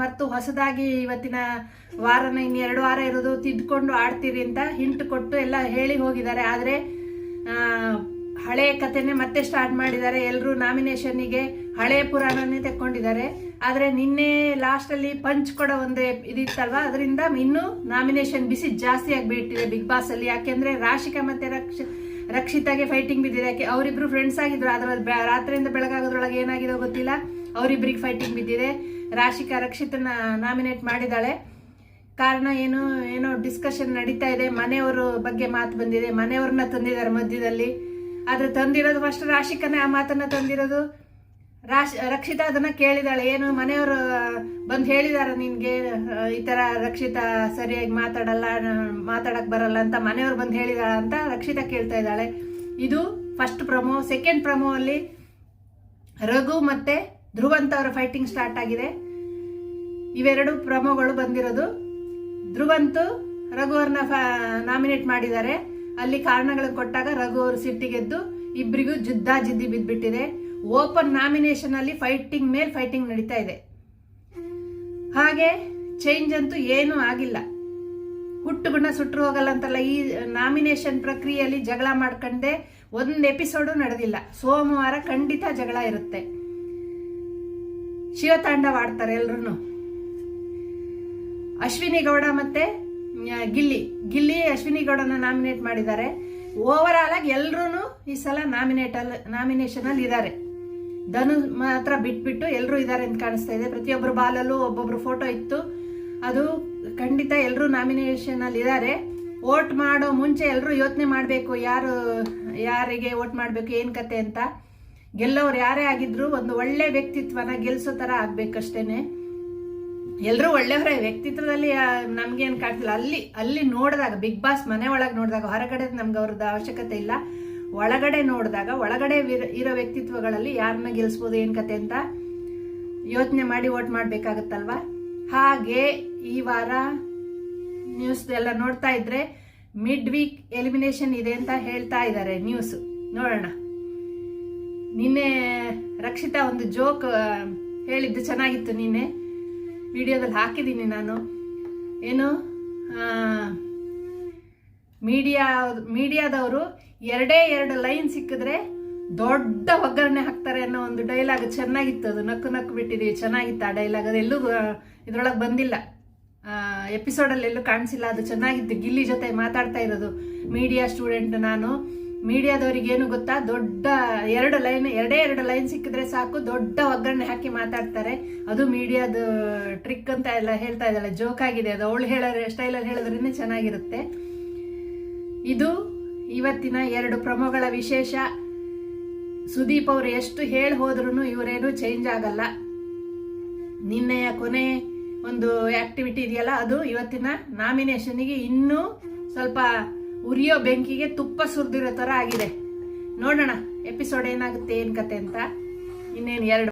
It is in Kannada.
ಮತ್ತು ಹೊಸದಾಗಿ ಇವತ್ತಿನ ವಾರನ ಇನ್ನು ಎರಡು ವಾರ ಇರೋದು ತಿದ್ಕೊಂಡು ಆಡ್ತೀರಿ ಅಂತ ಹಿಂಟ್ ಕೊಟ್ಟು ಎಲ್ಲ ಹೇಳಿ ಹೋಗಿದ್ದಾರೆ. ಆದರೆ ಹಳೆ ಕಥೆನೇ ಮತ್ತೆ ಸ್ಟಾರ್ಟ್ ಮಾಡಿದ್ದಾರೆ. ಎಲ್ಲರೂ ನಾಮಿನೇಷನ್ನಿಗೆ ಹಳೆ ಪುರಾಣನೇ ತೆಕ್ಕೊಂಡಿದ್ದಾರೆ. ಆದರೆ ನಿನ್ನೆ ಲಾಸ್ಟಲ್ಲಿ ಪಂಚ್ ಕೊಡೋ ಒಂದೇ ಇದಿತ್ತಲ್ವ? ಅದರಿಂದ ಇನ್ನೂ ನಾಮಿನೇಷನ್ ಬಿಸಿ ಜಾಸ್ತಿ ಆಗಿಬಿಟ್ಟಿದೆ ಬಿಗ್ ಬಾಸಲ್ಲಿ ಯಾಕೆಂದ್ರೆ ರಾಶಿಕಾ ಮತ್ತು ರಕ್ಷ, ರಕ್ಷಿತಾಗೆ ಫೈಟಿಂಗ್ ಬಿದ್ದಿದೆ. ಯಾಕೆ, ಅವರಿಬ್ರು ಫ್ರೆಂಡ್ಸ್ ಆಗಿದ್ರು. ಅದರ ರಾತ್ರಿಯಿಂದ ಬೆಳಗಾಗೋದ್ರೊಳಗೆ ಏನಾಗಿದೆ ಗೊತ್ತಿಲ್ಲ. ಅವರಿಬ್ರಿಗೆ ಫೈಟಿಂಗ್ ಬಿದ್ದಿದೆ. ರಾಶಿಕಾ ರಕ್ಷಿತನ ನಾಮಿನೇಟ್ ಮಾಡಿದ್ದಾಳೆ. ಕಾರಣ ಏನು, ಏನೋ ಡಿಸ್ಕಷನ್ ನಡೀತಾ ಇದೆ. ಮನೆಯವರು ಬಗ್ಗೆ ಮಾತು ಬಂದಿದೆ. ಮನೆಯವ್ರನ್ನ ತಂದಿದ್ದಾರೆ ಮಧ್ಯದಲ್ಲಿ. ಆದ್ರೆ ತಂದಿರೋದು ಫಸ್ಟ್ ರಾಶಿಕನೇ ಆ ಮಾತನ್ನ ತಂದಿರೋದು. ರಾಶಿ, ರಕ್ಷಿತಾ ಅದನ್ನ ಕೇಳಿದಾಳೆ. ಏನು, ಮನೆಯವರು ಬಂದು ಹೇಳಿದಾರ ನಿನ್ಗೆ? ಈ ತರ ರಕ್ಷಿತಾ ಸರಿಯಾಗಿ ಮಾತಾಡಲ್ಲ ಮಾತಾಡಕ್ಕೆ ಮಾತಾಡಕ್ ಬರಲ್ಲ ಅಂತ ಮನೆಯವ್ರು ಬಂದು ಹೇಳಿದಾಳ ಅಂತ ರಕ್ಷಿತಾ ಕೇಳ್ತಾ ಇದ್ದಾಳೆ. ಇದು ಫಸ್ಟ್ ಪ್ರಮೋ ಸೆಕೆಂಡ್ ಪ್ರಮೋ ಅಲ್ಲಿ ರಘು ಮತ್ತೆ ಧ್ರುವಂತ್ ಅವರ ಫೈಟಿಂಗ್ ಸ್ಟಾರ್ಟ್ ಆಗಿದೆ. ಇವೆರಡು ಪ್ರಮೋಗಳು ಬಂದಿರೋದು. ಧ್ರುವಂತು ರಘುವರ್ನ ನಾಮಿನೇಟ್ ಮಾಡಿದ್ದಾರೆ. ಅಲ್ಲಿ ಕಾರಣಗಳನ್ನು ಕೊಟ್ಟಾಗ ರಘು ಅವರು ಸಿಟ್ಟಿಗೆದ್ದು ಇಬ್ಬರಿಗೂ ಜುದ್ದ ಜಿದ್ದಿ ಬಿದ್ದ್ಬಿಟ್ಟಿದೆ ಓಪನ್ ನಾಮಿನೇಷನ್ ಅಲ್ಲಿ ಫೈಟಿಂಗ್ ಮೇಲೆ ಫೈಟಿಂಗ್ ನಡೀತಾ ಇದೆ. ಹಾಗೆ ಚೇಂಜ್ ಅಂತೂ ಏನೂ ಆಗಿಲ್ಲ. ಹುಟ್ಟು ಗುಣ ಸುಟ್ಟರು ಹೋಗಲ್ಲ ಅಂತಲ್ಲ ಈ ನಾಮಿನೇಷನ್ ಪ್ರಕ್ರಿಯೆಯಲ್ಲಿ ಜಗಳ ಮಾಡ್ಕೊಂಡೆ ಒಂದು ಎಪಿಸೋಡು ನಡೆದಿಲ್ಲ. ಸೋಮವಾರ ಖಂಡಿತ ಜಗಳ ಇರುತ್ತೆ. ಶಿವತಾಂಡವ ಆಡ್ತಾರೆ ಎಲ್ರು ಅಶ್ವಿನಿ ಗೌಡ ಮತ್ತೆ ಗಿಲ್ಲಿ. ಗಿಲ್ಲಿ ಅಶ್ವಿನಿ ಗೌಡನ ನಾಮಿನೇಟ್ ಮಾಡಿದ್ದಾರೆ. ಓವರ್ ಆಲ್ ಆಗಿ ಎಲ್ರೂ ಈ ಸಲ ನಾಮಿನೇಟ್ ಅಲ್ಲಿ, ನಾಮಿನೇಷನ್ ಅಲ್ಲಿ ಇದ್ದಾರೆ ಧನು ಮಾತ್ರ ಬಿಟ್ಬಿಟ್ಟು ಎಲ್ಲರೂ ಇದ್ದಾರೆ ಅಂತ ಕಾಣಿಸ್ತಾ ಇದೆ. ಪ್ರತಿಯೊಬ್ಬರು ಬಾಲಲ್ಲೂ ಒಬ್ಬೊಬ್ರು ಫೋಟೋ ಇತ್ತು. ಅದು ಖಂಡಿತ ಎಲ್ಲರೂ ನಾಮಿನೇಷನ್ ಅಲ್ಲಿ ಇದ್ದಾರೆ ವೋಟ್ ಮಾಡೋ ಮುಂಚೆ ಎಲ್ಲರೂ ಯೋಚನೆ ಮಾಡಬೇಕು ಯಾರು, ಯಾರಿಗೆ ವೋಟ್ ಮಾಡಬೇಕು, ಏನು ಕತೆ ಅಂತ. ಗೆಲ್ಲೋರು ಯಾರೇ ಆಗಿದ್ರು ಒಂದು ಒಳ್ಳೆ ವ್ಯಕ್ತಿತ್ವನ ಗೆಲ್ಸೋ ತರ ಆಗ್ಬೇಕಷ್ಟೇನೆ. ಎಲ್ಲರೂ ಒಳ್ಳೆಯವರೇ, ವ್ಯಕ್ತಿತ್ವದಲ್ಲಿ ನಮ್ಗೇನು ಕಾಣ್ತಿಲ್ಲ. ಅಲ್ಲಿ ಅಲ್ಲಿ ನೋಡಿದಾಗ, ಬಿಗ್ ಬಾಸ್ ಮನೆ ಒಳಗೆ ನೋಡಿದಾಗ, ಹೊರಗಡೆ ನಮ್ಗೆ ಅವ್ರದ್ದು ಅವಶ್ಯಕತೆ ಇಲ್ಲ. ಒಳಗಡೆ ನೋಡಿದಾಗ, ಒಳಗಡೆ ಇರೋ ವ್ಯಕ್ತಿತ್ವಗಳಲ್ಲಿ ಯಾರನ್ನ ಗೆಲ್ಸ್ಬೋದು, ಏನು ಕತೆ ಅಂತ ಯೋಚನೆ ಮಾಡಿ ವೋಟ್ ಮಾಡಬೇಕಾಗತ್ತಲ್ವಾ? ಹಾಗೆ ಈ ವಾರ ನ್ಯೂಸ್ ಎಲ್ಲ ನೋಡ್ತಾ ಇದ್ರೆ ಮಿಡ್ ವೀಕ್ ಎಲಿಮಿನೇಷನ್ ಇದೆ ಅಂತ ಹೇಳ್ತಾ ಇದ್ದಾರೆ ನ್ಯೂಸ್ ನೋಡೋಣ. ನಿನ್ನೆ ರಕ್ಷಿತಾ ಒಂದು ಜೋಕ್ ಹೇಳಿದ್ದು ಚೆನ್ನಾಗಿತ್ತು ನಿನ್ನೆ. ವಿಡಿಯೋದಲ್ಲಿ ಹಾಕಿದ್ದೀನಿ ನಾನು. ಏನು? ಮೀಡಿಯಾ, ಮೀಡಿಯಾದವರು ಎರಡೇ ಎರಡು ಲೈನ್ ಸಿಕ್ಕಿದ್ರೆ ದೊಡ್ಡ ಒಗ್ಗರಣೆ ಹಾಕ್ತಾರೆ ಅನ್ನೋ ಒಂದು ಡೈಲಾಗ್ ಚೆನ್ನಾಗಿತ್ತು. ಅದು ನಕ್ಕು ನಕ್ಕು ಬಿಟ್ಟಿದೀವಿ ಚೆನ್ನಾಗಿತ್ತು ಆ ಡೈಲಾಗ್ ಅದು ಎಲ್ಲೂ ಇದ್ರೊಳಗೆ ಬಂದಿಲ್ಲ. ಎಪಿಸೋಡಲ್ಲಿ ಎಲ್ಲೂ ಕಾಣಿಸಿಲ್ಲ. ಅದು ಚೆನ್ನಾಗಿತ್ತು. ಗಿಲ್ಲಿ ಜೊತೆ ಮಾತಾಡ್ತಾ ಇರೋದು. ಮೀಡಿಯಾ ಸ್ಟೂಡೆಂಟ್ ನಾನು. ಮೀಡಿಯಾದವ್ರಿಗೆ ಏನು ಗೊತ್ತಾ? ದೊಡ್ಡ ಎರಡು ಲೈನ್, ಎರಡೇ ಎರಡು ಲೈನ್ ಸಿಕ್ಕಿದ್ರೆ ಸಾಕು. ದೊಡ್ಡ ಒಗ್ಗರಣೆ ಹಾಕಿ ಮಾತಾಡ್ತಾರೆ. ಅದು ಮೀಡಿಯಾದ ಟ್ರಿಕ್ ಅಂತ ಎಲ್ಲ ಹೇಳ್ತಾ ಇದ್ದಾಳೆ. ಜೋಕ್ ಆಗಿದೆ. ಅದು ಅವಳು ಹೇಳೋ ಸ್ಟೈಲಲ್ಲಿ ಹೇಳಿದ್ರೇ ಚೆನ್ನಾಗಿರುತ್ತೆ. ಇದು ಇವತ್ತಿನ ಎರಡು ಪ್ರಮೋಗಳ ವಿಶೇಷ. ಸುದೀಪ್ ಅವರು ಎಷ್ಟು ಹೇಳಿ ಹೋದ್ರೂ ಇವರೇನು ಚೇಂಜ್ ಆಗಲ್ಲ. ನಿನ್ನೆಯ ಕೊನೆ ಒಂದು ಆಕ್ಟಿವಿಟಿ ಇದೆಯಲ್ಲ, ಅದು ಇವತ್ತಿನ ನಾಮಿನೇಷನ್ಗೆ ಇನ್ನೂ ಸ್ವಲ್ಪ ಉರಿಯೋ ಬೆಂಕಿಗೆ ತುಪ್ಪ ಸುರಿದಿರೋ ಥರ ಆಗಿದೆ. ನೋಡೋಣ ಎಪಿಸೋಡ್ ಏನಾಗುತ್ತೆ ಏನು ಕತೆ ಅಂತ? ಇನ್ನೇನು ಎರಡು